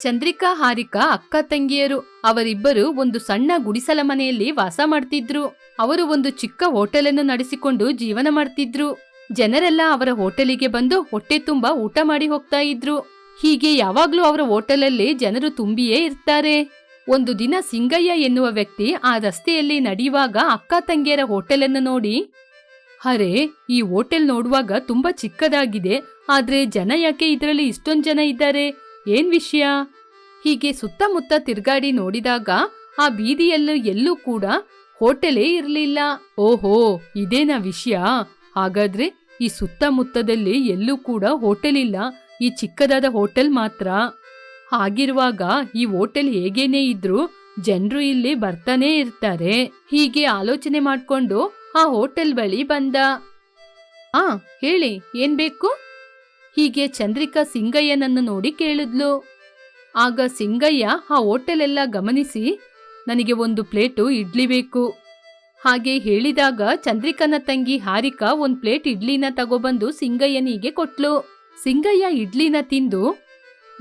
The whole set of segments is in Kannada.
ಚಂದ್ರಿಕಾ, ಹಾರಿಕಾ, ಅಕ್ಕ ತಂಗಿಯರು, ಅವರಿಬ್ಬರು ಒಂದು ಸಣ್ಣ ಗುಡಿಸಲ ಮನೆಯಲ್ಲಿ ವಾಸ ಮಾಡ್ತಿದ್ರು. ಅವರು ಒಂದು ಚಿಕ್ಕ ಹೋಟೆಲನ್ನು ನಡೆಸಿಕೊಂಡು ಜೀವನ ಮಾಡ್ತಿದ್ರು. ಜನರೆಲ್ಲ ಅವರ ಹೋಟೆಲಿಗೆ ಬಂದು ಹೊಟ್ಟೆ ತುಂಬಾ ಊಟ ಮಾಡಿ ಹೋಗ್ತಾ ಇದ್ರು. ಹೀಗೆ ಯಾವಾಗ್ಲೂ ಅವರ ಹೋಟೆಲಲ್ಲಿ ಜನರು ತುಂಬಿಯೇ ಇರ್ತಾರೆ. ಒಂದು ದಿನ ಸಿಂಗಯ್ಯ ಎನ್ನುವ ವ್ಯಕ್ತಿ ಆ ರಸ್ತೆಯಲ್ಲಿ ನಡೆಯುವಾಗ ಅಕ್ಕ ತಂಗಿಯರ ಹೋಟೆಲನ್ನು ನೋಡಿ, ಅರೆ, ಈ ಹೋಟೆಲ್ ನೋಡುವಾಗ ತುಂಬಾ ಚಿಕ್ಕದಾಗಿದೆ. ಆದ್ರೆ ಜನ ಯಾಕೆ ಇದರಲ್ಲಿ ಇಷ್ಟೊಂದ್ ಜನ ಇದ್ದಾರೆ? ಏನ್ ವಿಷಯ? ಹೀಗೆ ಸುತ್ತಮುತ್ತ ತಿರ್ಗಾಡಿ ನೋಡಿದಾಗ ಆ ಬೀದಿಯಲ್ಲೂ ಎಲ್ಲೂ ಕೂಡ ಹೋಟೆಲೇ ಇರಲಿಲ್ಲ. ಓಹೋ, ಇದೇನಾ ವಿಷಯ? ಹಾಗಾದ್ರೆ ಈ ಸುತ್ತಮುತ್ತದಲ್ಲಿ ಎಲ್ಲೂ ಕೂಡ ಹೋಟೆಲ್ ಇಲ್ಲ. ಈ ಚಿಕ್ಕದಾದ ಹೋಟೆಲ್ ಮಾತ್ರ. ಹಾಗಿರುವಾಗ ಈ ಹೋಟೆಲ್ ಹೇಗೇನೇ ಇದ್ರೂ ಜನರು ಇಲ್ಲಿ ಬರ್ತಾನೆ ಇರ್ತಾರೆ. ಹೀಗೆ ಆಲೋಚನೆ ಮಾಡ್ಕೊಂಡು ಆ ಹೋಟೆಲ್ ಬಳಿ ಬಂದ. ಆ, ಹೇಳಿ, ಏನ್ ಬೇಕು? ಹೀಗೆ ಚಂದ್ರಿಕಾ ಸಿಂಗಯ್ಯನನ್ನು ನೋಡಿ ಕೇಳಿದ್ಲು. ಆಗ ಸಿಂಗಯ್ಯ ಆ ಹೋಟೆಲ್ ಎಲ್ಲ ಗಮನಿಸಿ, ನನಗೆ ಒಂದು ಪ್ಲೇಟು ಇಡ್ಲಿ ಬೇಕು. ಹಾಗೆ ಹೇಳಿದಾಗ ಚಂದ್ರಿಕನ ತಂಗಿ ಹಾರಿಕಾ ಒಂದ್ ಪ್ಲೇಟ್ ಇಡ್ಲಿನ ತಗೊಬಂದು ಸಿಂಗಯ್ಯನಿಗೆ ಕೊಟ್ಲು. ಸಿಂಗಯ್ಯ ಇಡ್ಲಿನ ತಿಂದು,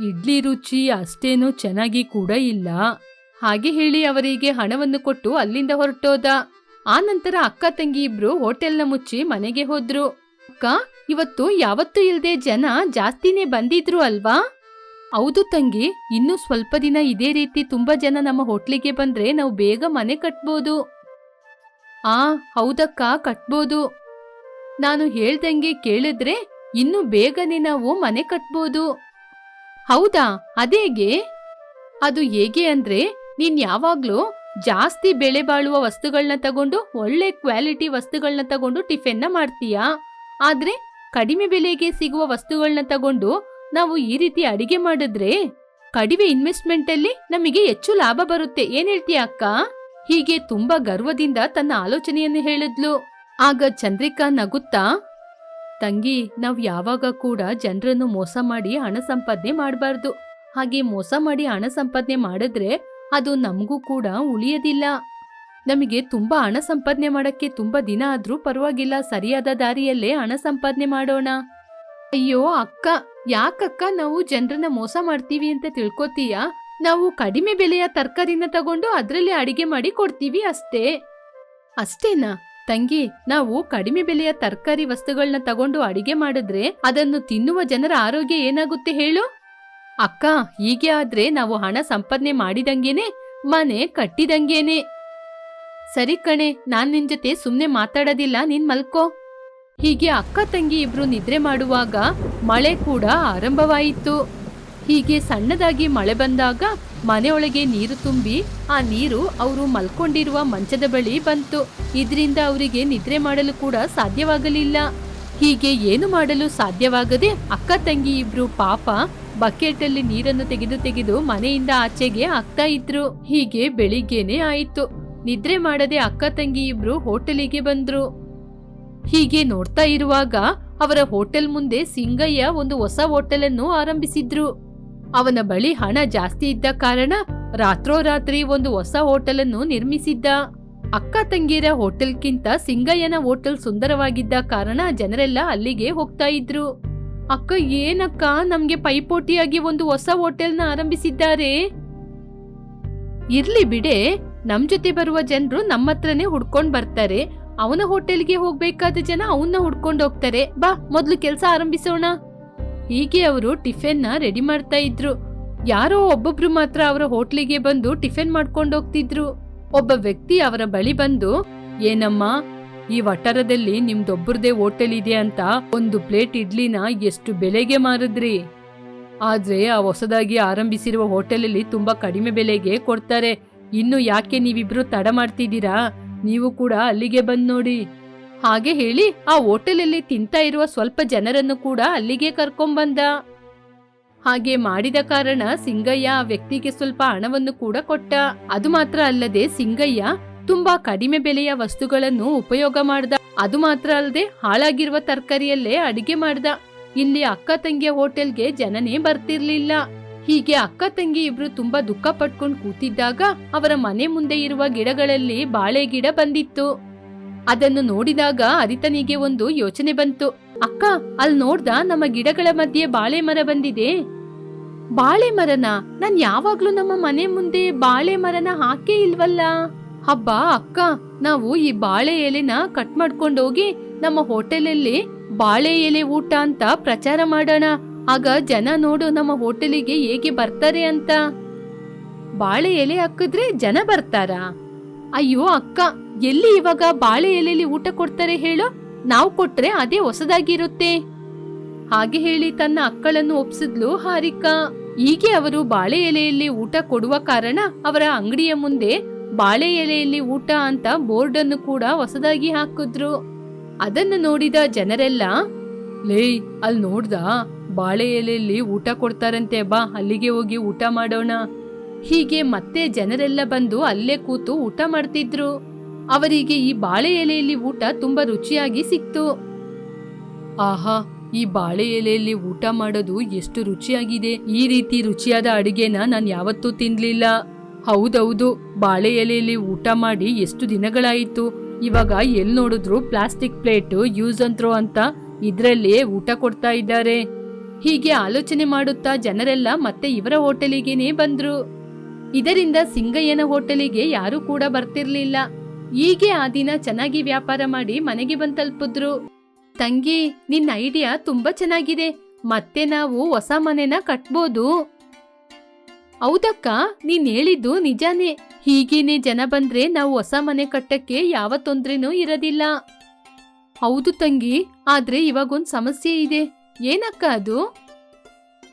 ಇಡ್ಲಿ ರುಚಿ ಅಷ್ಟೇನೂ ಚೆನ್ನಾಗಿ ಕೂಡ ಇಲ್ಲ. ಹಾಗೆ ಹೇಳಿ ಅವರಿಗೆ ಹಣವನ್ನು ಕೊಟ್ಟು ಅಲ್ಲಿಂದ ಹೊರಟೋದ. ಆ ಅಕ್ಕ ತಂಗಿ ಇಬ್ರು ಹೋಟೆಲ್ನ ಮುಚ್ಚಿ ಮನೆಗೆ ಹೋದ್ರು. ಅಕ್ಕ ಇವತ್ತು ಯಾವತ್ತೂ ಇಲ್ಲದೆ ಜನ ಜಾಸ್ತಿನೇ ಬಂದಿದ್ರು ಅಲ್ವಾ? ಹೌದು ತಂಗಿ, ಇನ್ನು ಸ್ವಲ್ಪ ದಿನ ಇದೇ ರೀತಿ ತುಂಬಾ ಜನ ನಮ್ಮ ಹೋಟ್ಲಿಗೆ ಬಂದ್ರೆ ನಾವು ಬೇಗ ಮನೆ ಕಟ್ಬೋದು. ಆ, ಹೌದಕ್ಕ, ಕಟ್ಬೋದು. ನಾನು ಹೇಳ್ದಂಗೆ ಕೇಳಿದ್ರೆ ಇನ್ನು ಬೇಗನೆ ನಾವು ಮನೆ ಕಟ್ಬೋದು. ಹೌದಾ, ಅದೇಗೆ? ಅದು ಹೇಗೆ ಅಂದ್ರೆ, ನೀನ್ ಯಾವಾಗ್ಲೂ ಜಾಸ್ತಿ ಬೆಳೆ ಬಾಳುವ ವಸ್ತುಗಳನ್ನ ತಗೊಂಡು ಒಳ್ಳೆ ಕ್ವಾಲಿಟಿ ವಸ್ತುಗಳನ್ನ ತಗೊಂಡು ಟಿಫಿನ್ನ ಮಾಡ್ತೀಯಾ? ಆದ್ರೆ ಕಡಿಮೆ ಬೆಲೆಗೆ ಸಿಗುವ ವಸ್ತುಗಳನ್ನ ತಗೊಂಡು ನಾವು ಈ ರೀತಿ ಅಡಿಗೆ ಮಾಡಿದ್ರೆ ಕಡಿಮೆ ಇನ್ವೆಸ್ಟ್ಮೆಂಟ್ ಅಲ್ಲಿ ನಮಗೆ ಹೆಚ್ಚು ಲಾಭ ಬರುತ್ತೆ. ಏನ್ ಹೇಳ್ತೀಯ ಅಕ್ಕ? ಹೀಗೆ ತುಂಬಾ ಗರ್ವದಿಂದ ತನ್ನ ಆಲೋಚನೆಯನ್ನು ಹೇಳಿದ್ಲು. ಆಗ ಚಂದ್ರಿಕಾ ನಗುತ್ತಾ, ತಂಗಿ, ನಾವ್ ಯಾವಾಗ ಕೂಡ ಜನರನ್ನು ಮೋಸ ಮಾಡಿ ಹಣ ಸಂಪಾದನೆ ಮಾಡಬಾರ್ದು. ಹಾಗೆ ಮೋಸ ಮಾಡಿ ಹಣ ಸಂಪಾದನೆ ಮಾಡಿದ್ರೆ ಅದು ನಮಗೂ ಕೂಡ ಉಳಿಯೋದಿಲ್ಲ. ನಮಗೆ ತುಂಬಾ ಹಣ ಸಂಪಾದನೆ ಮಾಡಕ್ಕೆ ತುಂಬಾ ದಿನ ಆದ್ರೂ ಪರವಾಗಿಲ್ಲ, ಸರಿಯಾದ ದಾರಿಯಲ್ಲೇ ಹಣ ಸಂಪಾದನೆ ಮಾಡೋಣ. ಅಯ್ಯೋ, ಅಕ್ಕ, ಯಾಕಕ್ಕ ನಾವು ಜನರನ್ನ ಮೋಸ ಮಾಡ್ತೀವಿ ಅಂತ ತಿಳ್ಕೊತೀಯ? ನಾವು ಕಡಿಮೆ ಬೆಲೆಯ ತರಕಾರಿನ ತಗೊಂಡು ಅದರಲ್ಲಿ ಅಡಿಗೆ ಮಾಡಿ ಕೊಡ್ತೀವಿ ಅಷ್ಟೇ. ಅಷ್ಟೇನಾ? ತಂಗಿ, ನಾವು ಕಡಿಮೆ ಬೆಲೆಯ ತರಕಾರಿ ವಸ್ತುಗಳನ್ನ ತಗೊಂಡು ಅಡಿಗೆ ಮಾಡಿದ್ರೆ ಅದನ್ನು ತಿನ್ನುವ ಜನರ ಆರೋಗ್ಯ ಏನಾಗುತ್ತೆ ಹೇಳು? ಅಕ್ಕ, ಹೀಗೆ ಆದ್ರೆ ನಾವು ಹಣ ಸಂಪಾದನೆ ಮಾಡಿದಂಗೆನೆ, ಮನೆ ಕಟ್ಟಿದಂಗೇನೆ. ಸರಿ ಕಣೆ, ನಾನ್ ನಿನ್ ಜೊತೆ ಸುಮ್ನೆ ಮಾತಾಡೋದಿಲ್ಲ, ನೀನ್ ಮಲ್ಕೋ. ಹೀಗೆ ಅಕ್ಕ ತಂಗಿ ಇಬ್ರು ನಿದ್ರೆ ಮಾಡುವಾಗ ಮಳೆ ಕೂಡ ಆರಂಭವಾಯಿತು. ಹೀಗೆ ಸಣ್ಣದಾಗಿ ಮಳೆ ಬಂದಾಗ ಮನೆಯೊಳಗೆ ನೀರು ತುಂಬಿ ಆ ನೀರು ಅವರು ಮಲ್ಕೊಂಡಿರುವ ಮಂಚದ ಬಳಿ ಬಂತು. ಇದರಿಂದ ಅವರಿಗೆ ನಿದ್ರೆ ಮಾಡಲು ಕೂಡ ಸಾಧ್ಯವಾಗಲಿಲ್ಲ. ಹೀಗೆ ಏನು ಮಾಡಲು ಸಾಧ್ಯವಾಗದೆ ಅಕ್ಕ ತಂಗಿ ಇಬ್ರು ಪಾಪ ಬಕೆಟಲ್ಲಿ ನೀರನ್ನು ತೆಗೆದು ತೆಗೆದು ಮನೆಯಿಂದ ಆಚೆಗೆ ಹಾಕ್ತಾ ಇದ್ರು. ಹೀಗೆ ಬೆಳಿಗ್ಗೆನೆ ಆಯಿತು. ನಿದ್ರೆ ಮಾಡದೆ ಅಕ್ಕ ತಂಗಿ ಇಬ್ರು ಹೋಟೆಲಿಗೆ ಬಂದ್ರು. ಹೀಗೆ ನೋಡ್ತಾ ಇರುವಾಗ ಅವರ ಹೋಟೆಲ್ ಮುಂದೆ ಸಿಂಗಯ್ಯ ಒಂದು ಹೊಸ ಹೋಟೆಲನ್ನು ಆರಂಭಿಸಿದ್ರು. ಅವನ ಬಳಿ ಹಣ ಜಾಸ್ತಿ ಇದ್ದ ಕಾರಣ ರಾತ್ರೋರಾತ್ರಿ ಒಂದು ಹೊಸ ಹೋಟೆಲನ್ನು ನಿರ್ಮಿಸಿದ್ದ. ಅಕ್ಕ ತಂಗಿಯರ ಹೋಟೆಲ್ಗಿಂತ ಸಿಂಗಯ್ಯನ ಹೋಟೆಲ್ ಸುಂದರವಾಗಿದ್ದ ಕಾರಣ ಜನರೆಲ್ಲ ಅಲ್ಲಿಗೆ ಹೋಗ್ತಾ ಇದ್ರು. ಅಕ್ಕ, ಏನಕ್ಕ ನಮ್ಗೆ ಪೈಪೋಟಿಯಾಗಿ ಒಂದು ಹೊಸ ಹೋಟೆಲ್ನ ಆರಂಭಿಸಿದ್ದಾರೆ? ಇರ್ಲಿ ಬಿಡೆ ನಮ್ ಜೊತೆ ಬರುವ ಜನರು ನಮ್ಮ ಹತ್ರನೇ ಹುಡ್ಕೊಂಡ್ ಬರ್ತಾರೆ. ಅವನ ಹೋಟೆಲ್ಗೆ ಹೋಗ್ಬೇಕಾದ ಜನ ಅವನ್ನ ಹುಡ್ಕೊಂಡು ಹೋಗ್ತಾರೆ. ಬಾ, ಮೊದ್ಲು ಕೆಲಸ ಆರಂಭಿಸೋಣ. ಹೀಗೆ ಅವರು ಟಿಫಿನ್ನ ರೆಡಿ ಮಾಡ್ತಾ ಇದ್ರು. ಯಾರೋ ಒಬ್ಬೊಬ್ರು ಮಾತ್ರ ಅವರ ಹೋಟ್ಲಿಗೆ ಬಂದು ಟಿಫಿನ್ ಮಾಡ್ಕೊಂಡು ಹೋಗ್ತಿದ್ರು. ಒಬ್ಬ ವ್ಯಕ್ತಿ ಅವರ ಬಳಿ ಬಂದು, ಏನಮ್ಮ, ಈ ವಟಾರದಲ್ಲಿ ನಿಮ್ದೊಬ್ಬರದೇ ಹೋಟೆಲ್ ಇದೆ ಅಂತ ಒಂದು ಪ್ಲೇಟ್ ಇಡ್ಲಿನ ಎಷ್ಟು ಬೆಲೆಗೆ ಮಾರಿದ್ರಿ? ಆದ್ರೆ ಆ ಹೊಸದಾಗಿ ಆರಂಭಿಸಿರುವ ಹೋಟೆಲಲ್ಲಿ ತುಂಬಾ ಕಡಿಮೆ ಬೆಲೆಗೆ ಕೊಡ್ತಾರೆ. ಇನ್ನು ಯಾಕೆ ನೀವಿಬ್ರು ತಡ ಮಾಡ್ತಿದ್ದೀರಾ? ನೀವು ಕೂಡ ಅಲ್ಲಿಗೆ ಬಂದ್ ನೋಡಿ. ಹಾಗೆ ಹೇಳಿ ಆ ಹೋಟೆಲಲ್ಲಿ ತಿಂತಾ ಇರುವ ಸ್ವಲ್ಪ ಜನರನ್ನು ಕೂಡ ಅಲ್ಲಿಗೆ ಕರ್ಕೊಂಬಂದ. ಹಾಗೆ ಮಾಡಿದ ಕಾರಣ ಸಿಂಗಯ್ಯ ಆ ವ್ಯಕ್ತಿಗೆ ಸ್ವಲ್ಪ ಹಣವನ್ನು ಕೂಡ ಕೊಟ್ಟ. ಅದು ಮಾತ್ರ ಅಲ್ಲದೆ ಸಿಂಗಯ್ಯ ತುಂಬಾ ಕಡಿಮೆ ಬೆಲೆಯ ವಸ್ತುಗಳನ್ನು ಉಪಯೋಗ ಮಾಡ್ದ. ಅದು ಮಾತ್ರ ಅಲ್ಲದೆ ಹಾಳಾಗಿರುವ ತರಕಾರಿಯಲ್ಲೇ ಅಡಿಗೆ ಮಾಡ್ದ. ಇಲ್ಲಿ ಅಕ್ಕ ತಂಗಿಯ ಹೋಟೆಲ್ಗೆ ಜನನೇ ಬರ್ತಿರ್ಲಿಲ್ಲ. ಹೀಗೆ ಅಕ್ಕ ತಂಗಿ ಇಬ್ರು ತುಂಬಾ ದುಃಖ ಪಟ್ಕೊಂಡು ಕೂತಿದ್ದಾಗ ಅವರ ಮನೆ ಮುಂದೆ ಇರುವ ಗಿಡಗಳಲ್ಲಿ ಬಾಳೆ ಗಿಡ ಬಂದಿತ್ತು. ಅದನ್ನು ನೋಡಿದಾಗ ಅರಿತನಿಗೆ ಒಂದು ಯೋಚನೆ ಬಂತು. ಅಕ್ಕ ಅಲ್ಲಿ ನೋಡ್ದ, ನಮ್ಮ ಗಿಡಗಳ ಮಧ್ಯೆ ಬಾಳೆ ಮರ ಬಂದಿದೆ. ಬಾಳೆ ಮರನ? ನಾನ್ ಯಾವಾಗ್ಲೂ ನಮ್ಮ ಮನೆ ಮುಂದೆ ಬಾಳೆ ಮರನ ಹಾಕೇ ಇಲ್ವಲ್ಲ? ಹಬ್ಬ, ಅಕ್ಕ, ನಾವು ಈ ಬಾಳೆ ಎಲೆನ ಕಟ್ ಮಾಡ್ಕೊಂಡೋಗಿ ನಮ್ಮ ಹೋಟೆಲಲ್ಲಿ ಬಾಳೆ ಎಲೆ ಊಟ ಅಂತ ಪ್ರಚಾರ ಮಾಡೋಣ. ಆಗ ಜನ ನೋಡು ನಮ್ಮ ಹೋಟೆಲಿಗೆ ಹೇಗೆ ಬರ್ತಾರೆ ಅಂತ. ಬಾಳೆ ಎಲೆ ಹಾಕಿದ್ರೆ ಜನ ಬರ್ತಾರಾ. ಅಯ್ಯೋ ಅಕ್ಕ, ಎಲ್ಲಿ ಇವಾಗ ಬಾಳೆ ಎಲೆಯಲ್ಲಿ ಊಟ ಕೊಡ್ತಾರೆ ಹೇಳು? ನಾವು ಕೊಟ್ರೆ ಅದೇ ಹೊಸದಾಗಿರುತ್ತೆ. ಹಾಗೆ ಹೇಳಿ ತನ್ನ ಅಕ್ಕಳನ್ನು ಒಪ್ಸಿದ್ಲು ಹಾರಿಕಾ. ಹೀಗೆ ಅವರು ಬಾಳೆ ಎಲೆಯಲ್ಲಿ ಊಟ ಕೊಡುವ ಕಾರಣ ಅವರ ಅಂಗಡಿಯ ಮುಂದೆ ಬಾಳೆ ಎಲೆಯಲ್ಲಿ ಊಟ ಅಂತ ಬೋರ್ಡ್ ಅನ್ನು ಕೂಡ ಹೊಸದಾಗಿ ಹಾಕಿದ್ರು. ಅದನ್ನು ನೋಡಿದ ಜನರೆಲ್ಲ, ಲೇ, ಅಲ್ಲಿ ನೋಡ್ದ? ಬಾಳೆ ಎಲೆಯಲ್ಲಿ ಊಟ ಕೊಡ್ತಾರಂತೆ, ಬಾ, ಅಲ್ಲಿಗೆ ಹೋಗಿ ಊಟ ಮಾಡೋಣ. ಹೀಗೆ ಮತ್ತೆ ಜನರೆಲ್ಲ ಬಂದು ಅಲ್ಲೇ ಕೂತು ಊಟ ಮಾಡ್ತಿದ್ರು. ಅವರಿಗೆ ಈ ಬಾಳೆ ಎಲೆಯಲ್ಲಿ ಊಟ ತುಂಬಾ ರುಚಿಯಾಗಿ ಸಿಕ್ತು. ಆಹಾ, ಈ ಬಾಳೆ ಎಲೆಯಲ್ಲಿ ಊಟ ಮಾಡೋದು ಎಷ್ಟು ರುಚಿಯಾಗಿದೆ. ಈ ರೀತಿ ರುಚಿಯಾದ ಅಡಿಗೆನ ನಾನು ಯಾವತ್ತೂ ತಿನ್ಲಿಲ್ಲ. ಹೌದೌದು ಬಾಳೆ ಎಲೆಯಲ್ಲಿ ಊಟ ಮಾಡಿ ಎಷ್ಟು ದಿನಗಳಾಯಿತು. ಇವಾಗ ಎಲ್ಲಿ ನೋಡಿದ್ರು ಪ್ಲಾಸ್ಟಿಕ್ ಪ್ಲೇಟ್, ಯೂಸ್ ಅಂತ್ರೋ ಅಂತ ಇದರಲ್ಲೇ ಊಟ ಕೊಡ್ತಾ ಇದ್ದಾರೆ. ಹೀಗೆ ಆಲೋಚನೆ ಮಾಡುತ್ತಾ ಜನರೆಲ್ಲ ಮತ್ತೆ ಇವರ ಹೋಟೆಲಿಗೇನೆ ಬಂದ್ರು. ಇದರಿಂದ ಸಿಂಗಯ್ಯನ ಹೋಟೆಲಿಗೆ ಯಾರು ಕೂಡ ಬರ್ತಿರ್ಲಿಲ್ಲ. ಹೀಗೆ ಆ ದಿನ ಚೆನ್ನಾಗಿ ವ್ಯಾಪಾರ ಮಾಡಿ ಮನೆಗೆ ಬಂದು ತಲುಪಿದ್ರು ತಂಗಿ, ನಿನ್ನ ಐಡಿಯಾ ತುಂಬಾ ಚೆನ್ನಾಗಿದೆ. ಮತ್ತೆ ನಾವು ಹೊಸ ಮನೆನ ಕಟ್ಬೋದು. ಹೌದಕ್ಕ, ನೀನ್ ಹೇಳಿದ್ದು ನಿಜಾನೇ. ಹೀಗೇನೆ ಜನ ಬಂದ್ರೆ ನಾವು ಹೊಸ ಮನೆ ಕಟ್ಟಕ್ಕೆ ಯಾವ ತೊಂದ್ರೆನೂ ಇರೋದಿಲ್ಲ. ಹೌದು ತಂಗಿ, ಆದ್ರೆ ಇವಾಗೊಂದು ಸಮಸ್ಯೆ ಇದೆ. ಏನಕ್ಕ ಅದು?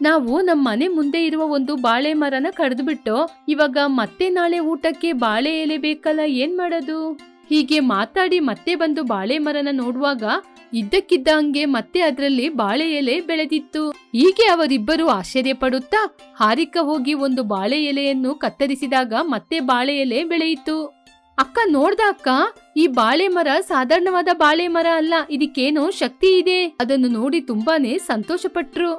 ನಾವು ನಮ್ಮ ಮನೆ ಮುಂದೆ ಇರುವ ಒಂದು ಬಾಳೆ ಮರನ ಕಡ್ದ್ಬಿಟ್ಟು ಇವಾಗ ಮತ್ತೆ ನಾಳೆ ಊಟಕ್ಕೆ ಬಾಳೆ ಎಲೆ ಬೇಕಲ್ಲ, ಏನ್ ಮಾಡೋದು? ಹೀಗೆ ಮಾತಾಡಿ ಮತ್ತೆ ಬಂದು ಬಾಳೆ ಮರನ ನೋಡುವಾಗ ಇದ್ದಕ್ಕಿದ್ದ ಹಂಗೆ ಮತ್ತೆ ಅದರಲ್ಲಿ ಬಾಳೆ ಎಲೆ ಬೆಳೆದಿತ್ತು. ಹೀಗೆ ಅವರಿಬ್ಬರು ಆಶ್ಚರ್ಯ ಪಡುತ್ತಾ ಹಾರಿಕ ಹೋಗಿ ಒಂದು ಬಾಳೆ ಎಲೆಯನ್ನು ಕತ್ತರಿಸಿದಾಗ ಮತ್ತೆ ಬಾಳೆ ಎಲೆ ಬೆಳೆಯಿತು. ಅಕ್ಕ ನೋಡ್ದ ಅಕ್ಕ? ಈ ಬಾಳೆ ಮರ ಸಾಧಾರಣವಾದ ಬಾಳೆ ಮರ ಅಲ್ಲ, ಇದಕ್ಕೇನೋ ಶಕ್ತಿ ಇದೆ. ಅದನ್ನು ನೋಡಿ ತುಂಬಾನೇ ಸಂತೋಷ ಪಟ್ರು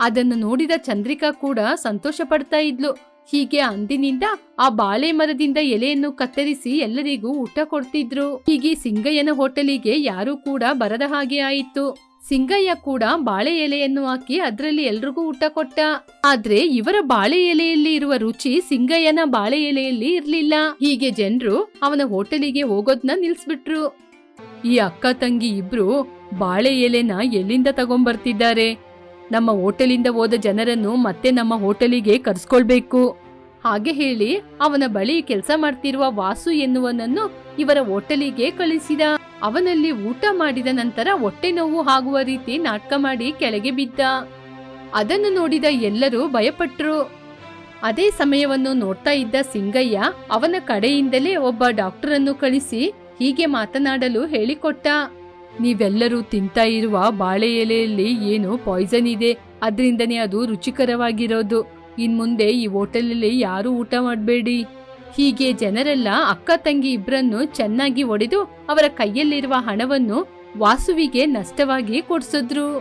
ಅದನ್ನು ನೋಡಿದ ಚಂದ್ರಿಕಾ ಕೂಡ ಸಂತೋಷ ಪಡ್ತಾ ಇದ್ಲು. ಹೀಗೆ ಅಂದಿನಿಂದ ಆ ಬಾಳೆ ಮರದಿಂದ ಎಲೆಯನ್ನು ಕತ್ತರಿಸಿ ಎಲ್ಲರಿಗೂ ಊಟ ಕೊಡ್ತಿದ್ರು. ಹೀಗೆ ಸಿಂಗಯ್ಯನ ಹೋಟೆಲಿಗೆ ಯಾರೂ ಕೂಡ ಬರದ ಹಾಗೆ ಆಯಿತು. ಸಿಂಗಯ್ಯ ಕೂಡ ಬಾಳೆ ಎಲೆಯನ್ನು ಹಾಕಿ ಅದರಲ್ಲಿ ಎಲ್ರಿಗೂ ಊಟ ಕೊಟ್ಟ. ಆದ್ರೆ ಇವರ ಬಾಳೆ ಎಲೆಯಲ್ಲಿ ಇರುವ ರುಚಿ ಸಿಂಗಯ್ಯನ ಬಾಳೆ ಎಲೆಯಲ್ಲಿ ಇರ್ಲಿಲ್ಲ. ಹೀಗೆ ಜನರು ಅವನ ಹೋಟೆಲಿಗೆ ಹೋಗೋದ್ನ ನಿಲ್ಸ್ಬಿಟ್ರು. ಈ ಅಕ್ಕ ತಂಗಿ ಇಬ್ರು ಬಾಳೆ ಎಲೆನ ಎಲ್ಲಿಂದ ತಗೊಂಬರ್ತಿದ್ದಾರೆ? ನಮ್ಮ ಹೋಟೆಲಿಂದ ಹೋದ ಜನರನ್ನು ಮತ್ತೆ ನಮ್ಮ ಹೋಟೆಲಿಗೆ ಕರ್ಸ್ಕೊಳ್ಬೇಕು. ಹಾಗೆ ಹೇಳಿ ಅವನ ಬಳಿ ಕೆಲಸ ಮಾಡ್ತಿರುವ ವಾಸು ಎನ್ನುವನನ್ನು ಇವರ ಹೋಟೆಲಿಗೆ ಕಳಿಸಿದ. ಅವನಲ್ಲಿ ಊಟ ಮಾಡಿದ ನಂತರ ಹೊಟ್ಟೆ ನೋವು ಆಗುವ ರೀತಿ ನಾಟಕ ಮಾಡಿ ಕೆಳಗೆ ಬಿದ್ದ. ಅದನ್ನು ನೋಡಿದ ಎಲ್ಲರೂ ಭಯಪಟ್ಟರು ಅದೇ ಸಮಯವನ್ನು ನೋಡ್ತಾ ಇದ್ದ ಸಿಂಗಯ್ಯ ಅವನ ಕಡೆಯಿಂದಲೇ ಒಬ್ಬ ಡಾಕ್ಟರನ್ನು ಕಳಿಸಿ ಹೀಗೆ ಮಾತನಾಡಲು ಹೇಳಿಕೊಟ್ಟ. ನೀವೆಲ್ಲರೂ ತಿಂತಾ ಇರುವ ಬಾಳೆ ಎಲೆಯಲ್ಲಿ ಏನು ಪಾಯ್ಸನ್ ಇದೆ. ಅದರಿಂದನೇ ಅದು ರುಚಿಕರವಾಗಿರೋದು. ಇನ್ಮುಂದೆ ಈ ಹೋಟೆಲಲ್ಲಿ ಯಾರು ಊಟ ಮಾಡಬೇಡಿ. ಹೀಗೆ ಜನರೆಲ್ಲ ಅಕ್ಕ ತಂಗಿ ಇಬ್ಬರನ್ನು ಚೆನ್ನಾಗಿ ಒಡೆದು ಅವರ ಕೈಯಲ್ಲಿರುವ ಹಣವನ್ನು ವಾಸುವಿಗೆ ನಷ್ಟವಾಗಿ ಕೊಡ್ಸಿದ್ರು.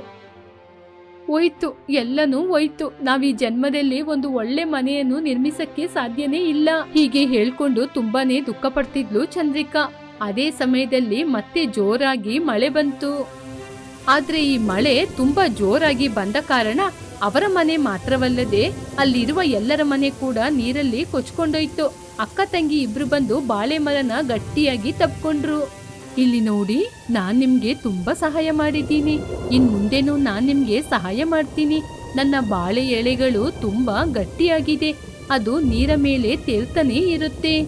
ಹೋಯ್ತು, ಎಲ್ಲನೂ ಹೋಯ್ತು. ನಾವ್ ಈ ಜನ್ಮದಲ್ಲಿ ಒಂದು ಒಳ್ಳೆ ಮನೆಯನ್ನು ನಿರ್ಮಿಸಕ್ಕೆ ಸಾಧ್ಯನೇ ಇಲ್ಲ. ಹೀಗೆ ಹೇಳ್ಕೊಂಡು ತುಂಬಾನೇ ದುಃಖ ಪಡ್ತಿದ್ಲು ಚಂದ್ರಿಕಾ. ಅದೇ ಸಮಯದಲ್ಲಿ ಮತ್ತೆ ಜೋರಾಗಿ ಮಳೆ ಬಂತು. ಆದ್ರೆ ಈ ಮಳೆ ತುಂಬಾ ಜೋರಾಗಿ ಬಂದ ಕಾರಣ ಅವರ ಮನೆ ಮಾತ್ರವಲ್ಲದೆ ಅಲ್ಲಿರುವ ಎಲ್ಲರ ಮನೆ ಕೂಡ ನೀರಲ್ಲಿ ಕೊಚ್ಕೊಂಡೋಯ್ತು. ಅಕ್ಕ ತಂಗಿ ಇಬ್ರು ಬಂದು ಬಾಳೆ ಮರನ ಗಟ್ಟಿಯಾಗಿ ತಪ್ಕೊಂಡ್ರು. ಇಲ್ಲಿ ನೋಡಿ, ನಾನ್ ನಿಮ್ಗೆ ತುಂಬಾ ಸಹಾಯ ಮಾಡಿದ್ದೀನಿ. ಇನ್ ಮುಂದೆನೂ ನಾನ್ ನಿಮ್ಗೆ ಸಹಾಯ ಮಾಡ್ತೀನಿ. ನನ್ನ ಬಾಳೆ ಎಳೆಗಳು ತುಂಬಾ ಗಟ್ಟಿಯಾಗಿದೆ. ಅದು ನೀರ ಮೇಲೆ ತೇಲ್ತಾನೆ ಇರುತ್ತೆ.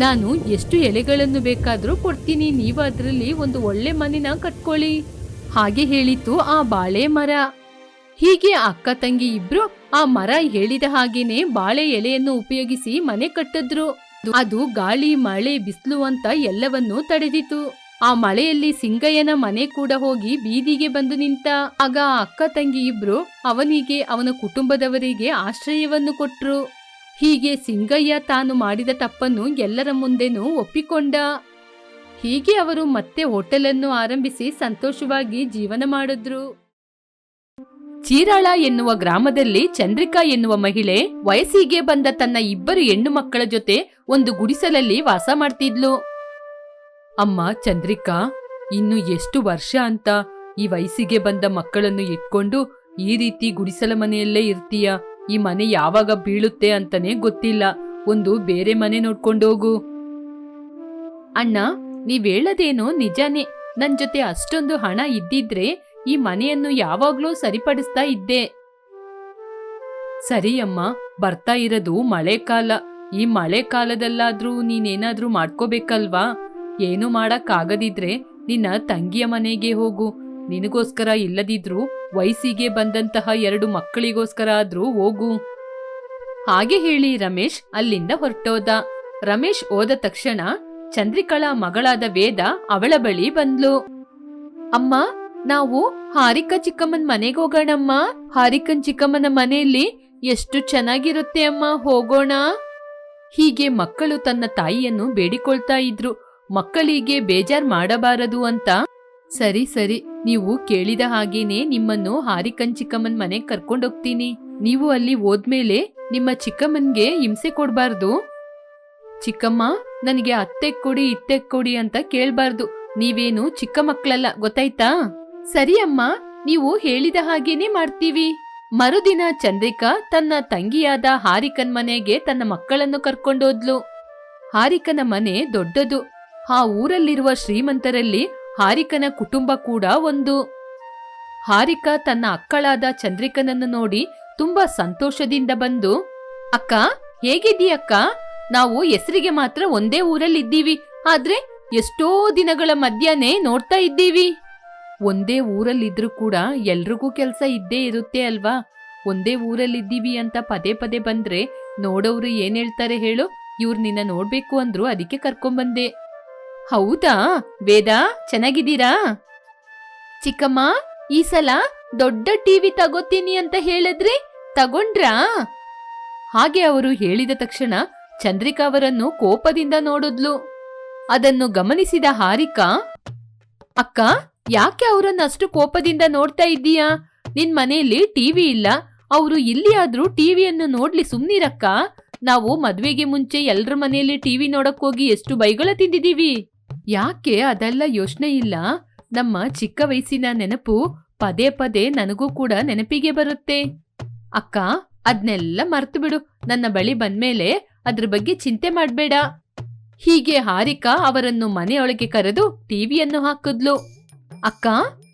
ನಾನು ಎಷ್ಟು ಎಲೆಗಳನ್ನು ಬೇಕಾದರೂ ಕೊಡ್ತೀನಿ. ನೀವು ಅದರಲ್ಲಿ ಒಂದು ಒಳ್ಳೆ ಮನೆನ ಕಟ್ಕೊಳ್ಳಿ. ಹಾಗೆ ಹೇಳಿತು ಆ ಬಾಳೆ ಮರ. ಹೀಗೆ ಅಕ್ಕ ತಂಗಿ ಇಬ್ರು ಆ ಮರ ಹೇಳಿದ ಹಾಗೇನೆ ಬಾಳೆ ಎಲೆಯನ್ನು ಉಪಯೋಗಿಸಿ ಮನೆ ಕಟ್ಟಿದ್ರು. ಅದು ಗಾಳಿ, ಮಳೆ, ಬಿಸಿಲು ಅಂತ ಎಲ್ಲವನ್ನೂ ತಡೆದಿತು ಆ ಮಳೆಯಲ್ಲಿ ಸಿಂಗಯ್ಯನ ಮನೆ ಕೂಡ ಹೋಗಿ ಬೀದಿಗೆ ಬಂದು ನಿಂತ, ಆಗ ಅಕ್ಕ ತಂಗಿ ಇಬ್ರು ಅವನಿಗೆ, ಅವನ ಕುಟುಂಬದವರಿಗೆ ಆಶ್ರಯವನ್ನು ಕೊಟ್ರು. ಹೀಗೆ ಸಿಂಗಯ್ಯ ತಾನು ಮಾಡಿದ ತಪ್ಪನ್ನು ಎಲ್ಲರ ಮುಂದೆನೂ ಒಪ್ಪಿಕೊಂಡ. ಹೀಗೆ ಅವರು ಮತ್ತೆ ಹೋಟೆಲನ್ನು ಆರಂಭಿಸಿ ಸಂತೋಷವಾಗಿ ಜೀವನ ಮಾಡಿದ್ರು. ಚೀರಾಳ ಎನ್ನುವ ಗ್ರಾಮದಲ್ಲಿ ಚಂದ್ರಿಕಾ ಎನ್ನುವ ಮಹಿಳೆ ವಯಸ್ಸಿಗೆ ಬಂದ ತನ್ನ ಇಬ್ಬರು ಹೆಣ್ಣು ಮಕ್ಕಳ ಜೊತೆ ಒಂದು ಗುಡಿಸಲಲ್ಲಿ ವಾಸ ಮಾಡ್ತಿದ್ಲು. ಅಮ್ಮ ಚಂದ್ರಿಕಾ, ಇನ್ನು ಎಷ್ಟು ವರ್ಷ ಅಂತ ಈ ವಯಸ್ಸಿಗೆ ಬಂದ ಮಕ್ಕಳನ್ನು ಇಟ್ಕೊಂಡು ಈ ರೀತಿ ಗುಡಿಸಲ ಮನೆಯಲ್ಲೇ ಇರ್ತೀಯ? ಈ ಮನೆ ಯಾವಾಗ ಬೀಳುತ್ತೆ ಅಂತಾನೆ ಗೊತ್ತಿಲ್ಲ. ಒಂದು ಬೇರೆ ಮನೆ ನೋಡ್ಕೊಂಡೋಗು ಅಣ್ಣ, ನೀವ್ ಹೇಳೋದೇನೋ ನಿಜಾನೇ. ನನ್ ಜೊತೆ ಅಷ್ಟೊಂದು ಹಣ ಇದ್ದಿದ್ರೆ ಈ ಮನೆಯನ್ನು ಯಾವಾಗ್ಲೂ ಸರಿಪಡಿಸ್ತಾ ಇದ್ದೆ. ಸರಿಯಮ್ಮ, ಬರ್ತಾ ಇರೋದು ಮಳೆಕಾಲ. ಈ ಮಳೆ ಕಾಲದಲ್ಲಾದ್ರೂ ನೀನೇನಾದ್ರೂ ಮಾಡ್ಕೋಬೇಕಲ್ವಾ? ಏನು ಮಾಡಕ್ಕಾಗದಿದ್ರೆ ನಿನ್ನ ತಂಗಿಯ ಮನೆಗೆ ಹೋಗು. ನಿನಗೋಸ್ಕರ ಇಲ್ಲದಿದ್ರೂ ವಯಸ್ಸಿಗೆ ಬಂದಂತಹ ಎರಡು ಮಕ್ಕಳಿಗೋಸ್ಕರ ಆದ್ರೂ ಹೋಗು. ಹಾಗೆ ಹೇಳಿ ರಮೇಶ್ ಅಲ್ಲಿಂದ ಹೊರಟೋದ. ರಮೇಶ್ ಹೋದ ತಕ್ಷಣ ಚಂದ್ರಿಕಳ ಮಗಳಾದ ವೇದ ಅವಳ ಬಳಿ ಬಂದ್ಲು. ಅಮ್ಮ ನಾವು ಹಾರಿಕ ಚಿಕ್ಕಮ್ಮನ ಮನೆಗೆ ಹೋಗೋಣಮ್ಮ. ಹಾರಿಕನ್ ಚಿಕ್ಕಮ್ಮನ ಮನೆಯಲ್ಲಿ ಎಷ್ಟು ಚೆನ್ನಾಗಿರುತ್ತೆ ಅಮ್ಮ, ಹೋಗೋಣ. ಹೀಗೆ ಮಕ್ಕಳು ತನ್ನ ತಾಯಿಯನ್ನು ಬೇಡಿಕೊಳ್ತಾ ಇದ್ರು. ಮಕ್ಕಳಿಗೆ ಬೇಜಾರ್ ಮಾಡಬಾರದು ಅಂತ. ಸರಿ ಸರಿ, ನೀವು ಕೇಳಿದ ಹಾಗೇನೆ ನಿಮ್ಮನ್ನು ಹಾರಿಕನ್ ಚಿಕ್ಕಮ್ಮನ್ ಮನೆಗೆ ಕರ್ಕೊಂಡೋಗ್ತೀನಿ ನೀವು ಅಲ್ಲಿ ಹೋದ್ಮೇಲೆ ನಿಮ್ಮ ಚಿಕ್ಕಮ್ಮನ್ಗೆ ಹಿಂಸೆ ಕೊಡ್ಬಾರ್ದು. ಚಿಕ್ಕಮ್ಮ, ನನಗೆ ಅತ್ತೆ ಕೊಡಿ, ಇತ್ತೆ ಕೊಡಿ ಅಂತ ಕೇಳ್ಬಾರ್ದು. ನೀವೇನು ಚಿಕ್ಕ ಮಕ್ಕಳಲ್ಲ, ಗೊತ್ತಾಯ್ತಾ? ಸರಿ ಅಮ್ಮ ನೀವು ಹೇಳಿದ ಹಾಗೇನೆ ಮಾಡ್ತೀವಿ. ಮರುದಿನ ಚಂದ್ರಿಕಾ ತನ್ನ ತಂಗಿಯಾದ ಹಾರಿಕನ್ ಮನೆಗೆ ತನ್ನ ಮಕ್ಕಳನ್ನು ಕರ್ಕೊಂಡೋದ್ಲು. ಹಾರಿಕನ ಮನೆ ದೊಡ್ಡದು. ಆ ಊರಲ್ಲಿರುವ ಶ್ರೀಮಂತರಲ್ಲಿ ಹಾರಿಕನ ಕುಟುಂಬ ಕೂಡ ಒಂದು. ಹಾರಿಕಾ ತನ್ನ ಅಕ್ಕಳಾದ ಚಂದ್ರಿಕನನ್ನು ನೋಡಿ ತುಂಬಾ ಸಂತೋಷದಿಂದ ಬಂದು, ಅಕ್ಕ, ಹೇಗಿದ್ದೀಯಕ್ಕ? ನಾವು ಹೆಸರಿಗೆ ಮಾತ್ರ ಒಂದೇ ಊರಲ್ಲಿದ್ದೀವಿ. ಆದ್ರೆ ಎಷ್ಟೋ ದಿನಗಳ ಮಧ್ಯಾಹ್ನೆ ನೋಡ್ತಾ ಇದ್ದೀವಿ. ಒಂದೇ ಊರಲ್ಲಿದ್ರೂ ಕೂಡ ಎಲ್ರಿಗೂ ಕೆಲಸ ಇದ್ದೇ ಇರುತ್ತೆ ಅಲ್ವಾ? ಒಂದೇ ಊರಲ್ಲಿದ್ದೀವಿ ಅಂತ ಪದೇ ಪದೇ ಬಂದ್ರೆ ನೋಡೋರು ಏನ್ ಹೇಳ್ತಾರೆ ಹೇಳು? ಇವ್ರು ನಿನ್ನ ನೋಡ್ಬೇಕು ಅಂದ್ರು ಅದಕ್ಕೆ ಕರ್ಕೊಂಬಂದೆ. ಹೌದಾ? ವೇದ, ಚೆನ್ನಾಗಿದ್ದೀರಾ? ಚಿಕ್ಕಮ್ಮ, ಈ ಸಲ ದೊಡ್ಡ ಟಿವಿ ತಗೋತೀನಿ ಅಂತ ಹೇಳಿದ್ರೆ ತಗೊಂಡ್ರಾ? ಹಾಗೆ ಅವರು ಹೇಳಿದ ತಕ್ಷಣ ಚಂದ್ರಿಕಾ ಅವರನ್ನು ಕೋಪದಿಂದ ನೋಡಿದ್ಲು. ಅದನ್ನು ಗಮನಿಸಿದ ಹಾರಿಕಾ, ಅಕ್ಕ ಯಾಕೆ ಅವರನ್ನ ಅಷ್ಟು ಕೋಪದಿಂದ ನೋಡ್ತಾ ಇದ್ದೀಯಾ? ನಿನ್ ಮನೆಯಲ್ಲಿ ಟಿವಿ ಇಲ್ಲ. ಅವರು ಇಲ್ಲಿ ಆದ್ರೂ ಟಿವಿಯನ್ನು ನೋಡ್ಲಿ ಸುಮ್ನಿರಕ್ಕ. ನಾವು ಮದ್ವೆಗೆ ಮುಂಚೆ ಎಲ್ರ ಮನೆಯಲ್ಲಿ ಟಿವಿ ನೋಡಕ್ ಹೋಗಿ ಎಷ್ಟು ಬೈಗಳ ತಿಂದಿದೀವಿ ಯಾಕೆ ಅದೆಲ್ಲ ಯೋಚನೆ ಇಲ್ಲ? ನಮ್ಮ ಚಿಕ್ಕ ವಯಸ್ಸಿನ ನೆನಪು ಪದೇ ಪದೇ ನನಗೂ ಕೂಡ ನೆನಪಿಗೆ ಬರುತ್ತೆ. ಅಕ್ಕ, ಅದ್ನೆಲ್ಲ ಮರ್ತು ಬಿಡು. ನನ್ನ ಬಳಿ ಬಂದ್ಮೇಲೆ ಅದ್ರ ಬಗ್ಗೆ ಚಿಂತೆ ಮಾಡ್ಬೇಡ. ಹೀಗೆ ಹಾರಿಕಾ ಅವರನ್ನು ಮನೆಯೊಳಗೆ ಕರೆದು ಟಿವಿಯನ್ನು ಹಾಕಿದ್ಲು. ಅಕ್ಕ,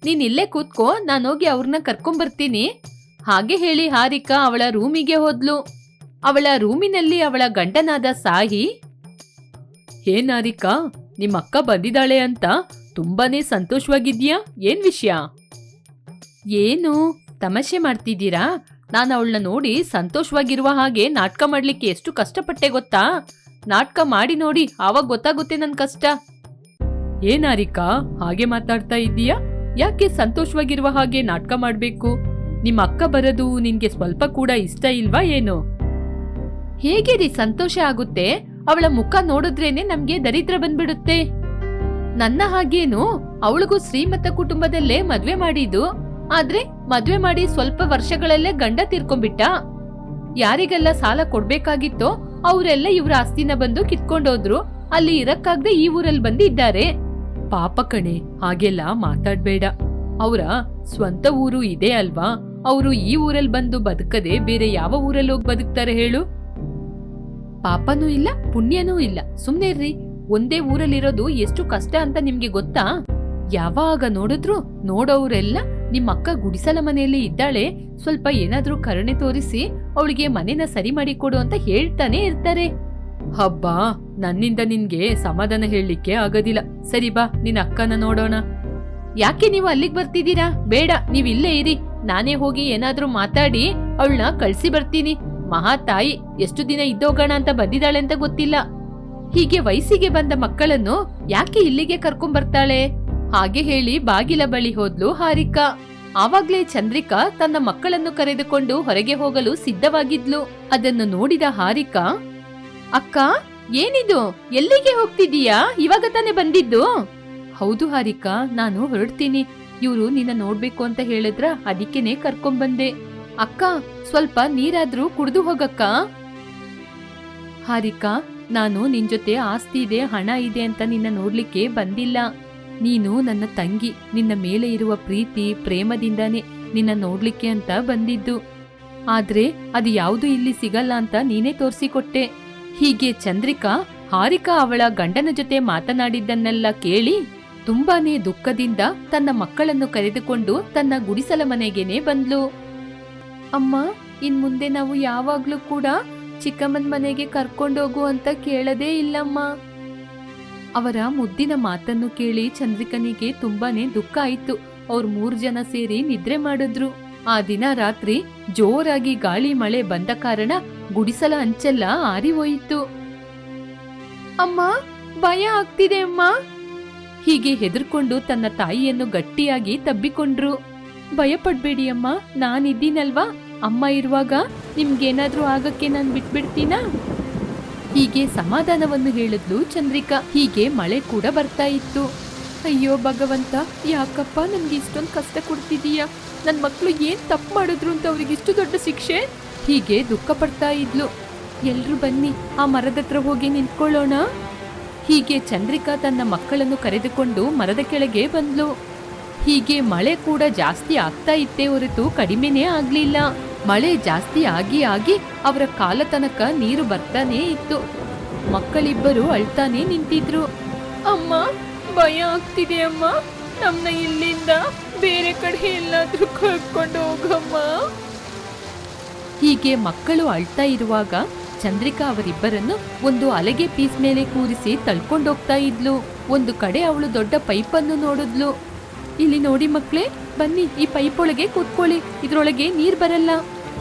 ನೀನ್ ಇಲ್ಲೇ ಕೂತ್ಕೋ ನಾನೋಗಿ ಅವ್ರನ್ನ ಕರ್ಕೊಂಬರ್ತೀನಿ. ಹಾಗೆ ಹೇಳಿ ಹಾರಿಕಾ ಅವಳ ರೂಮಿಗೆ ಹೋದ್ಲು. ಅವಳ ರೂಮಿನಲ್ಲಿ ಅವಳ ಗಂಡನಾದ ಸಾಹಿ, ಏನ್ ಹಾರಿಕಾ ನಿಮ್ಮ ಅಕ್ಕ ಬಂದಿದ್ದಾಳೆ ಅಂತ ತುಂಬಾನೇ ಸಂತೋಷವಾಗಿದ್ಯಾ? ಏನ್ ವಿಷಯ? ಏನು, ತಮಾಷೆ ಮಾಡ್ತಿದ್ದೀರಾ? ನಾನು ಅವಳನ್ನ ನೋಡಿ ಸಂತೋಷವಾಗಿರುವ ಹಾಗೆ ನಾಟಕ ಮಾಡ್ಲಿಕ್ಕೆ ಎಷ್ಟು ಕಷ್ಟಪಟ್ಟೆ ಗೊತ್ತಾ? ನಾಟಕ ಮಾಡಿ ನೋಡಿ ಆವಾಗ ಗೊತ್ತಾಗುತ್ತೆ ನನ್ನ ಕಷ್ಟ. ಏನಾರಿಕಾ ಹಾಗೆ ಮಾತಾಡ್ತಾ ಇದ್ದೀಯಾ? ಯಾಕೆ ಸಂತೋಷವಾಗಿರುವ ಹಾಗೆ ನಾಟಕ ಮಾಡಬೇಕು? ನಿಮ್ಮ ಅಕ್ಕ ಬರೋದು ನಿನ್ಗೆ ಸ್ವಲ್ಪ ಕೂಡ ಇಷ್ಟ ಇಲ್ವಾ ಏನು? ಹೇಗೆ ರೀ ಸಂತೋಷ ಆಗುತ್ತೆ? ಅವಳ ಮುಖ ನೋಡಿದ್ರೇನೆ ನಮ್ಗೆ ದರಿದ್ರ ಬಂದ್ಬಿಡುತ್ತೆ. ನನ್ನ ಹಾಗೇನು? ಅವಳಿಗೂ ಶ್ರೀಮಂತ ಕುಟುಂಬದಲ್ಲೇ ಮದ್ವೆ ಮಾಡಿದ್ದು. ಆದ್ರೆ ಮದ್ವೆ ಮಾಡಿ ಸ್ವಲ್ಪ ವರ್ಷಗಳಲ್ಲೇ ಗಂಡ ತೀರ್ಕೊಂಡ್ಬಿಟ್ಟ. ಯಾರಿಗೆಲ್ಲ ಸಾಲ ಕೊಡ್ಬೇಕಾಗಿತ್ತೋ ಅವರೆಲ್ಲ ಇವ್ರ ಆಸ್ತಿನ ಬಂದು ಕಿತ್ಕೊಂಡೋದ್ರು. ಅಲ್ಲಿ ಇರಕ್ಕಾಗ್ದೆ ಈ ಊರಲ್ಲಿ ಬಂದು ಇದ್ದಾರೆ ಪಾಪ ಕಣೆ, ಹಾಗೆಲ್ಲ ಮಾತಾಡ್ಬೇಡ. ಅವರ ಸ್ವಂತ ಊರು ಇದೆ ಅಲ್ವಾ? ಅವರು ಈ ಊರಲ್ಲಿ ಬಂದು ಬದುಕದೆ ಬೇರೆ ಯಾವ ಊರಲ್ಲಿ ಹೋಗಿ ಬದುಕ್ತಾರೆ ಹೇಳು? ಪಾಪನೂ ಇಲ್ಲ, ಪುಣ್ಯನೂ ಇಲ್ಲ. ಸುಮ್ನೆ ಇರ್ರಿ. ಒಂದೇ ಊರಲ್ಲಿರೋದು ಎಷ್ಟು ಕಷ್ಟ ಅಂತ ನಿಮ್ಗೆ ಗೊತ್ತಾ? ಯಾವಾಗ ನೋಡಿದ್ರು ನೋಡೋರೆಲ್ಲ ನಿಮ್ಮ ಅಕ್ಕ ಗುಡಿಸಲ ಮನೆಯಲ್ಲಿ ಇದ್ದಾಳೆ. ಸ್ವಲ್ಪ ಏನಾದ್ರೂ ಕರುಣೆ ತೋರಿಸಿ ಅವಳಿಗೆ ಮನೆನ ಸರಿ ಮಾಡಿ ಕೊಡು ಅಂತ ಹೇಳ್ತಾನೆ ಇರ್ತಾರೆ. ಹಬ್ಬಾ? ನನ್ನಿಂದ ನಿನ್ಗೆ ಸಮಾಧಾನ ಹೇಳಲಿಕ್ಕೆ ಆಗೋದಿಲ್ಲ. ಸರಿ ಬಾ, ನಿನ್ನ ಅಕ್ಕನ ನೋಡೋಣ. ಯಾಕೆ ನೀವು ಅಲ್ಲಿಗೆ ಬರ್ತಿದ್ದೀರಾ? ಬೇಡ, ನೀವು ಇಲ್ಲೇ ಇರಿ. ನಾನೇ ಹೋಗಿ ಏನಾದ್ರೂ ಮಾತಾಡಿ ಅವಳನ್ನ ಕಳ್ಸಿ ಬರ್ತೀನಿ. ಮಹಾ ತಾಯಿ, ಎಷ್ಟು ದಿನ ಇದ್ದೋಗೋಣ ಅಂತ ಬಂದಿದ್ದಾಳೆ ಅಂತ ಗೊತ್ತಿಲ್ಲ. ಹೀಗೆ ವಯಸ್ಸಿಗೆ ಬಂದ ಮಕ್ಕಳನ್ನು ಯಾಕೆ ಇಲ್ಲಿಗೆ ಕರ್ಕೊಂಡ್ ಬರ್ತಾಳೆ ಹಾಗೆ ಹೇಳಿ ಬಾಗಿಲ ಬಳಿ ಹೋದ್ಲು ಹಾರಿಕಾ. ಆವಾಗ್ಲೇ ಚಂದ್ರಿಕಾ ತನ್ನ ಮಕ್ಕಳನ್ನು ಕರೆದುಕೊಂಡು ಹೊರಗೆ ಹೋಗಲು ಸಿದ್ಧವಾಗಿದ್ಲು. ಅದನ್ನು ನೋಡಿದ ಹಾರಿಕಾ, ಅಕ್ಕ ಏನಿದು? ಎಲ್ಲಿಗೆ ಹೋಗ್ತಿದೀಯಾ ಇವಾಗ ತಾನೇ ಬಂದಿದ್ದು? ಹೌದು ಹಾರಿಕಾ, ನಾನು ಹೊರಡ್ತೀನಿ. ಇವ್ರು ನಿನ್ನ ನೋಡ್ಬೇಕು ಅಂತ ಹೇಳಿದ್ರ ಅದಕ್ಕೇನೆ ಕರ್ಕೊಂಬಂದೆ. ಅಕ್ಕ, ಸ್ವಲ್ಪ ನೀರಾದ್ರೂ ಕುಡಿದು ಹೋಗಕ್ಕ? ಹಾರಿಕಾ, ನಾನು ನಿನ್ ಜೊತೆ ಆಸ್ತಿ ಇದೆ, ಹಣ ಇದೆ ಅಂತ ನಿನ್ನ ನೋಡ್ಲಿಕ್ಕೆ ಬಂದಿಲ್ಲ. ನೀನು ನನ್ನ ತಂಗಿ, ನಿನ್ನ ಮೇಲೆ ಇರುವ ಪ್ರೀತಿ, ಪ್ರೇಮದಿಂದಾನೇ ನಿನ್ನ ನೋಡ್ಲಿಕ್ಕೆ ಅಂತ ಬಂದಿದ್ದು. ಆದ್ರೆ ಅದು ಯಾವುದು ಇಲ್ಲಿ ಸಿಗಲ್ಲ ಅಂತ ನೀನೇ ತೋರಿಸಿಕೊಟ್ಟೆ. ಹೀಗೆ ಚಂದ್ರಿಕಾ ಹಾರಿಕಾ ಅವಳ ಗಂಡನ ಜೊತೆ ಮಾತನಾಡಿದ್ದನ್ನೆಲ್ಲ ಕೇಳಿ ತುಂಬಾನೇ ದುಃಖದಿಂದ ತನ್ನ ಮಕ್ಕಳನ್ನು ಕರೆದುಕೊಂಡು ತನ್ನ ಗುಡಿಸಲ ಮನೆಗೇನೆ ಬಂದ್ಲು. ಅಮ್ಮ, ಇನ್ ಮುಂದೆ ನಾವು ಯಾವಾಗ್ಲೂ ಕೂಡ ಚಿಕ್ಕಮ್ಮನ ಮನೆಗೆ ಕರ್ಕೊಂಡೋಗು ಅಂತ ಕೇಳದೇ ಇಲ್ಲಮ್ಮ. ಅವರ ಮುದ್ದಿನ ಮಾತನ್ನು ಕೇಳಿ ಚಂದ್ರಿಕನಿಗೆ ತುಂಬಾನೇ ದುಃಖ ಆಯ್ತು. ಅವ್ರ ಮೂರು ಜನ ಸೇರಿ ನಿದ್ರೆ ಮಾಡಿದ್ರು. ಆ ದಿನ ರಾತ್ರಿ ಜೋರಾಗಿ ಗಾಳಿ ಮಳೆ ಬಂದ ಕಾರಣ ಗುಡಿಸಲ ಅಂಚೆಲ್ಲ ಆರಿ ಹೋಯಿತು. ಅಮ್ಮ, ಭಯ ಆಗ್ತಿದೆ ಅಮ್ಮ. ಹೀಗೆ ಹೆದರ್ಕೊಂಡು ತನ್ನ ತಾಯಿಯನ್ನು ಗಟ್ಟಿಯಾಗಿ ತಬ್ಬಿಕೊಂಡ್ರು. ಭಯ ಪಡ್ಬೇಡಿ ಅಮ್ಮ, ನಾನಿದ್ದೀನಲ್ವಾ? ಅಮ್ಮ ಇರುವಾಗ ನಿಮ್ಗೇನಾದ್ರೂ ಆಗಕ್ಕೆ ನಾನು ಬಿಟ್ಬಿಡ್ತೀನಾ? ಹೀಗೆ ಸಮಾಧಾನವನ್ನು ಹೇಳಿದ್ಲು ಚಂದ್ರಿಕಾ. ಹೀಗೆ ಮಳೆ ಕೂಡ ಬರ್ತಾ ಇತ್ತು. ಅಯ್ಯೋ ಭಗವಂತ, ಯಾಕಪ್ಪ ನನಗೆ ಇಷ್ಟೊಂದು ಕಷ್ಟ ಕೊಡ್ತಿದೀಯ? ನನ್ನ ಮಕ್ಕಳು ಏನ್ ತಪ್ಪು ಮಾಡಿದ್ರು ಅಂತ ಅವ್ರಿಗೆ ಇಷ್ಟು ದೊಡ್ಡ ಶಿಕ್ಷೆ? ಹೀಗೆ ದುಃಖ ಪಡ್ತಾ ಇದ್ಲು. ಎಲ್ರು ಬನ್ನಿ, ಆ ಮರದ ಹತ್ರ ಹೋಗಿ ನಿಂತ್ಕೊಳ್ಳೋಣ. ಹೀಗೆ ಚಂದ್ರಿಕಾ ತನ್ನ ಮಕ್ಕಳನ್ನು ಕರೆದುಕೊಂಡು ಮರದ ಕೆಳಗೆ ಬಂದ್ಲು. ಹೀಗೆ ಮಳೆ ಕೂಡ ಜಾಸ್ತಿ ಆಗ್ತಾ ಇತ್ತೇ ಹೊರತು ಕಡಿಮೆನೇ ಆಗ್ಲಿಲ್ಲ. ಮಳೆ ಜಾಸ್ತಿ ಆಗಿ ಆಗಿ ಅವರ ಕಾಲ ತನಕ ನೀರು ಬರ್ತಾನೇ ಇತ್ತು. ಮಕ್ಕಳಿಬ್ಬರು ಅಳ್ತಾನೆ ನಿಂತಿದ್ರು. ಅಮ್ಮ ಭಯ ಆಗ್ತಿದೆ ಅಮ್ಮ. ನಮ್ಮನ್ನ ಇಲ್ಲಿಂದ ಬೇರೆ ಕಡೆ ಎಲ್ಲಾದ್ರೂ ಕರ್ಕೊಂಡು ಹೋಗಮ್ಮ. ಹೀಗೆ ಮಕ್ಕಳು ಅಳ್ತಾ ಇರುವಾಗ ಚಂದ್ರಿಕಾ ಅವರಿಬ್ಬರನ್ನು ಒಂದು ಅಲಗೆ ಪೀಸ್ ಮೇಲೆ ಕೂರಿಸಿ ತಳ್ಕೊಂಡೋಗ್ತಾ ಇದ್ಲು. ಒಂದು ಕಡೆ ಅವಳು ದೊಡ್ಡ ಪೈಪನ್ನು ನೋಡಿದ್ಲು. ಇಲ್ಲಿ ನೋಡಿ ಮಕ್ಕಳೇ, ಬನ್ನಿ, ಈ ಪೈಪ್ ಒಳಗೆ ಕೂತ್ಕೊಳ್ಳಿ. ಇದ್ರೊಳಗೆ ನೀರ್ ಬರಲ್ಲ.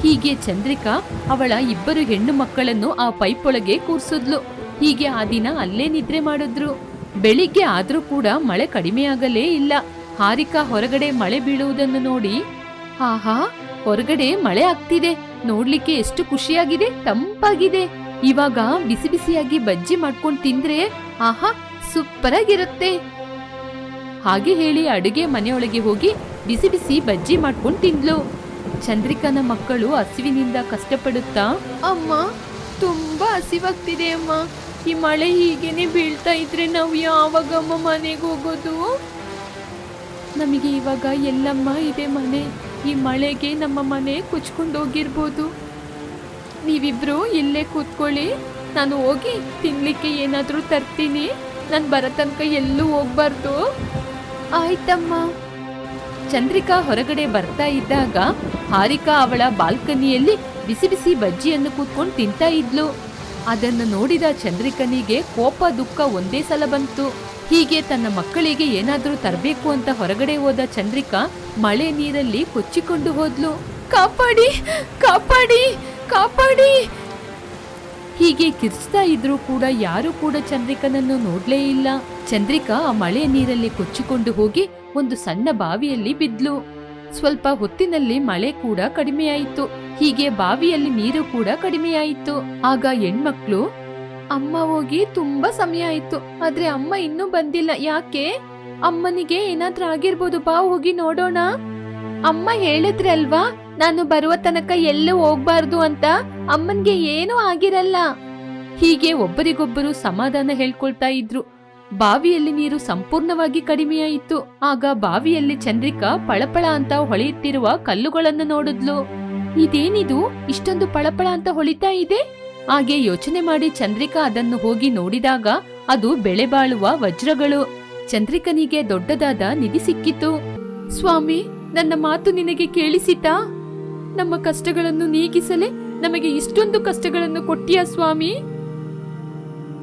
ಹೀಗೆ ಚಂದ್ರಿಕಾ ಅವಳ ಇಬ್ಬರು ಹೆಣ್ಣು ಮಕ್ಕಳನ್ನು ಆ ಪೈಪ್ ಒಳಗೆ ಕೂರ್ಸಿದ್ಲು. ಹೀಗೆ ಆ ದಿನ ಅಲ್ಲೇ ನಿದ್ರೆ ಮಾಡಿದ್ರು. ಬೆಳಿಗ್ಗೆ ಆದರೂ ಕೂಡ ಮಳೆ ಕಡಿಮೆಯಾಗಲೇ ಇಲ್ಲ. ಹಾರಿಕಾ ಹೊರಗಡೆ ಮಳೆ ಬೀಳುವುದನ್ನು ನೋಡಿ, ಆಹಾ, ಹೊರಗಡೆ ಮಳೆ ಆಗ್ತಿದೆ. ನೋಡ್ಲಿಕ್ಕೆ ಎಷ್ಟು ಖುಷಿಯಾಗಿದೆ, ತಂಪಾಗಿದೆ. ಇವಾಗ ಬಿಸಿ ಬಿಸಿಯಾಗಿ ಬಜ್ಜಿ ಮಾಡ್ಕೊಂಡು ತಿಂದ್ರೆ, ಆಹಾ ಸೂಪರ್ ಆಗಿರುತ್ತೆ ಹಾಗೆ ಹೇಳಿ ಅಡುಗೆ ಮನೆಯೊಳಗೆ ಹೋಗಿ ಬಿಸಿ ಬಿಸಿ ಬಜ್ಜಿ ಮಾಡ್ಕೊಂಡು ತಿಂದ್ಲು. ಚಂದ್ರಿಕಾನ ಮಕ್ಕಳು ಹಸಿವಿನಿಂದ ಕಷ್ಟಪಡುತ್ತಾ, ಅಮ್ಮ, ತುಂಬಾ ಹಸಿವಾಗ್ತಿದೆ ಅಮ್ಮ. ಈ ಮಳೆ ಹೀಗೇನೆ ಬೀಳ್ತಾ ಇದ್ರೆ ನಾವು ಯಾವಾಗಮ್ಮ ಮನೆಗೆ ಹೋಗೋದು? ನಮಗೆ ಇವಾಗ ಎಲ್ಲಮ್ಮ ಇದೆ ಮನೆ. ಈ ಮಳೆಗೆ ನಮ್ಮ ಮನೆ ಕುಚ್ಕೊಂಡು ಹೋಗಿರ್ಬೋದು. ನೀವಿಬ್ರು ಇಲ್ಲೇ ಕೂತ್ಕೊಳ್ಳಿ. ನಾನು ಹೋಗಿ ತಿನ್ಲಿಕ್ಕೆ ಏನಾದರೂ ತರ್ತೀನಿ. ನಾನು ಬರೋ ತನಕ ಎಲ್ಲೂ ಹೋಗ್ಬಾರ್ದು. ಆಯ್ತಮ್ಮ. ಚಂದ್ರಿಕಾ ಹೊರಗಡೆ ಬರ್ತಾ ಇದ್ದಾಗ ಹಾರಿಕಾ ಅವಳ ಬಾಲ್ಕನಿಯಲ್ಲಿ ಬಿಸಿ ಬಿಸಿ ಬಜ್ಜಿಯನ್ನು ಕೂತ್ಕೊಂಡು ತಿಂತಾ ಇದ್ಲು. ಅದನ್ನು ನೋಡಿದ ಚಂದ್ರಿಕನಿಗೆ ಕೋಪ ದುಃಖ ಒಂದೇ ಸಲ ಬಂತು. ಹೀಗೆ ತನ್ನ ಮಕ್ಕಳಿಗೆ ಏನಾದರೂ ತರಬೇಕು ಅಂತ ಹೊರಗಡೆ ಹೋದ ಚಂದ್ರಿಕಾ ಮಳೆ ನೀರಲ್ಲಿ ಕೊಚ್ಚಿಕೊಂಡು ಹೋದ್ಲು. ಕಾಪಾಡಿ ಕಾಪಾಡಿ ಕಾಪಾಡಿ. ಹೀಗೆ ಕಿರ್ಸ್ತಾ ಇದ್ರೂ ಕೂಡ ಯಾರು ಕೂಡ ಚಂದ್ರಿಕನನ್ನು ನೋಡ್ಲೇ ಇಲ್ಲ. ಚಂದ್ರಿಕಾ ಆ ಮಳೆ ನೀರಲ್ಲಿ ಕೊಚ್ಚಿಕೊಂಡು ಹೋಗಿ ಒಂದು ಸಣ್ಣ ಬಾವಿಯಲ್ಲಿ ಬಿದ್ಲು. ಸ್ವಲ್ಪ ಹೊತ್ತಿನಲ್ಲಿ ಮಳೆ ಕೂಡ ಕಡಿಮೆಯಾಯಿತು. ಹೀಗೆ ಬಾವಿಯಲ್ಲಿ ನೀರು ಕೂಡ ಕಡಿಮೆಯಾಯಿತು. ಆಗ ಹೆಣ್ಮಕ್ಳು, ಅಮ್ಮ ಹೋಗಿ ತುಂಬಾ ಸಮಯ ಆಯ್ತು. ಆದ್ರೆ ಅಮ್ಮ ಇನ್ನೂ ಬಂದಿಲ್ಲ. ಯಾಕೆ? ಅಮ್ಮನಿಗೆ ಏನಾದ್ರೂ ಆಗಿರ್ಬೋದು. ಬಾ ಹೋಗಿ ನೋಡೋಣ. ಅಮ್ಮ ಹೇಳಿದ್ರೆ ಅಲ್ವಾ? ನಾನು ಬರುವ ತನಕ ಎಲ್ಲೂ ಹೋಗ್ಬಾರ್ದು ಅಂತ. ಅಮ್ಮನ್ಗೆ ಏನೂ ಆಗಿರಲ್ಲ. ಹೀಗೆ ಒಬ್ಬರಿಗೊಬ್ಬರು ಸಮಾಧಾನ ಹೇಳ್ಕೊಳ್ತಾ ಇದ್ರು. ಬಾವಿಯಲ್ಲಿ ನೀರು ಸಂಪೂರ್ಣವಾಗಿ ಕಡಿಮೆಯಾಯಿತು. ಆಗ ಬಾವಿಯಲ್ಲಿ ಚಂದ್ರಿಕಾ ಪಳಪಳ ಅಂತ ಹೊಳೆಯುತ್ತಿರುವ ಕಲ್ಲುಗಳನ್ನು ನೋಡಿದ್ಲು. ಇದೇನಿದು? ಇಷ್ಟೊಂದು ಪಳಪಳ ಅಂತ ಹೊಳಿತಾ ಇದೆ? ಹಾಗೆ ಯೋಚನೆ ಮಾಡಿ ಚಂದ್ರಿಕಾ ಅದನ್ನು ಹೋಗಿ ನೋಡಿದಾಗ ಅದು ಬೆಳೆ ಬಾಳುವ ವಜ್ರಗಳು. ಚಂದ್ರಿಕನಿಗೆ ದೊಡ್ಡದಾದ ನಿಧಿ ಸಿಕ್ಕಿತು. ಸ್ವಾಮಿ, ನನ್ನ ಮಾತು ನಿನಗೆ ಕೇಳಿಸಿತಾ? ನಮ್ಮ ಕಷ್ಟಗಳನ್ನು ನೀಗಿಸಲೇ ನಮಗೆ ಇಷ್ಟೊಂದು ಕಷ್ಟಗಳನ್ನು ಕೊಟ್ಟಿಯಾ ಸ್ವಾಮಿ?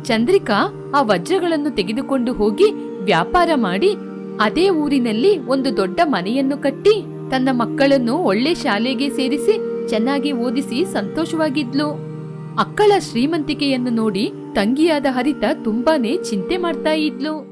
ಚಂದ್ರಿಕಾ ಆ ವಜ್ರಗಳನ್ನು ತೆಗೆದುಕೊಂಡು ಹೋಗಿ ವ್ಯಾಪಾರ ಮಾಡಿ ಅದೇ ಊರಿನಲ್ಲಿ ಒಂದು ದೊಡ್ಡ ಮನೆಯನ್ನು ಕಟ್ಟಿ ತನ್ನ ಮಕ್ಕಳನ್ನು ಒಳ್ಳೆ ಶಾಲೆಗೆ ಸೇರಿಸಿ ಚೆನ್ನಾಗಿ ಓದಿಸಿ ಸಂತೋಷವಾಗಿದ್ಲು. ಅಕ್ಕಳ ಶ್ರೀಮಂತಿಕೆಯನ್ನು ನೋಡಿ ತಂಗಿಯಾದ ಹರಿತ ತುಂಬಾನೇ ಚಿಂತೆ ಮಾಡ್ತಾ ಇದ್ಲು.